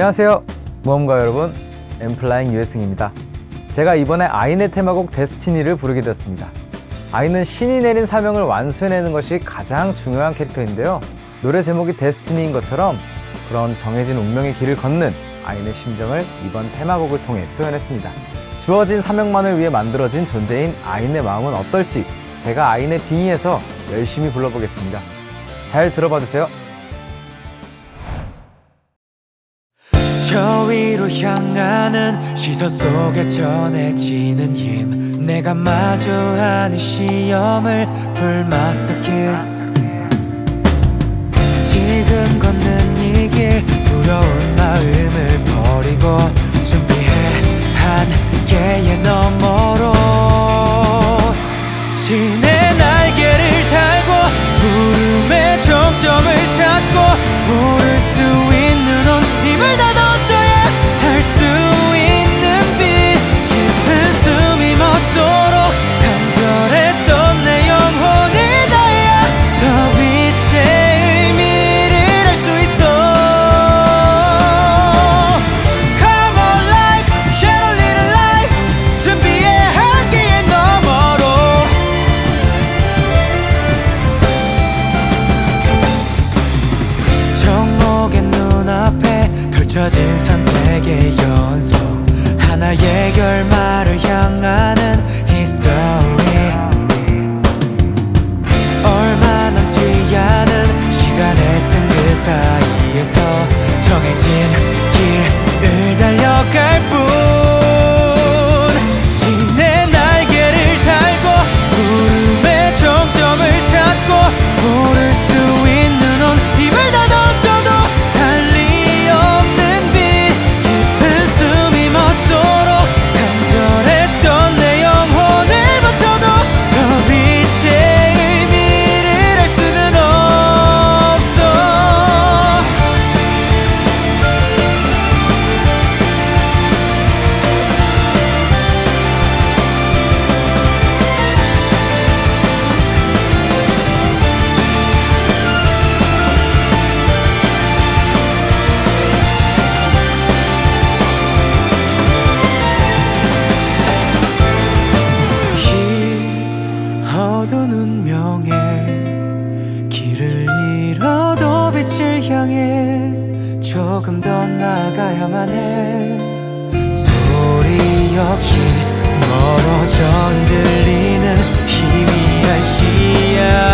안녕하세요. 모험가 여러분, 엠플라잉 유해승입니다. 제가 이번에 아인의 테마곡 데스티니를 부르게 되었습니다. 아인은 신이 내린 사명을 완수해내는 것이 가장 중요한 캐릭터인데요. 노래 제목이 데스티니인 것처럼 그런 정해진 운명의 길을 걷는 아인의 심정을 이번 테마곡을 통해 표현했습니다. 주어진 사명만을 위해 만들어진 존재인 아인의 마음은 어떨지 제가 아인의 빙의에서 열심히 불러보겠습니다. 잘 들어봐 주세요. 저 위로 향하는 시선 속에 전해지는 힘. 내가 마주하는 시험을 풀 마스터 킬 지금 걷는 이 길 두려운 마음을 버리고 준비해. 한계의 너머로 신의 날개를 달고 구름의 정점을 찾고 펼쳐진 선택의 연속. 하나의 결말을 향하는 history. 얼마 남지 않은 시간의 틈 그 사이에서 정해진 길을 달려갈 뿐 조금 더 나가야만 해. 소리 없이 멀어져 흔들리는 희미한 시야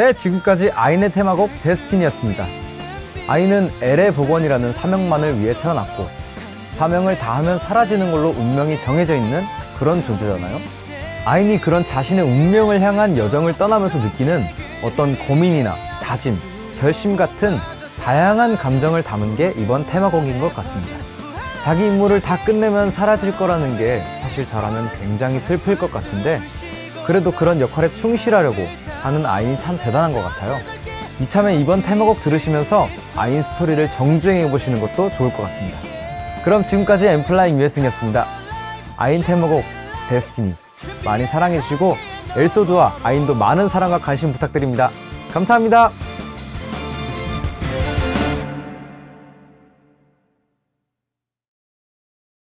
네, 지금까지 아인의 테마곡 데스티니였습니다. 아인은 엘의 복원이라는 사명만을 위해 태어났고 사명을 다하면 사라지는 걸로 운명이 정해져 있는 그런 존재잖아요. 아인이 그런 자신의 운명을 향한 여정을 떠나면서 느끼는 어떤 고민이나 다짐, 결심 같은 다양한 감정을 담은 게 이번 테마곡인 것 같습니다. 자기 임무를 다 끝내면 사라질 거라는 게 사실 저라면 굉장히 슬플 것 같은데 그래도 그런 역할에 충실하려고 하는 아인이 참 대단한 것 같아요. 이참에 이번 테마곡 들으시면서 아인 스토리를 정주행해 보시는 것도 좋을 것 같습니다. 그럼 지금까지 엠플라잉 유해승이었습니다. 아인 테마곡 데스티니 많이 사랑해 주시고 엘소드와 아인도 많은 사랑과 관심 부탁드립니다. 감사합니다.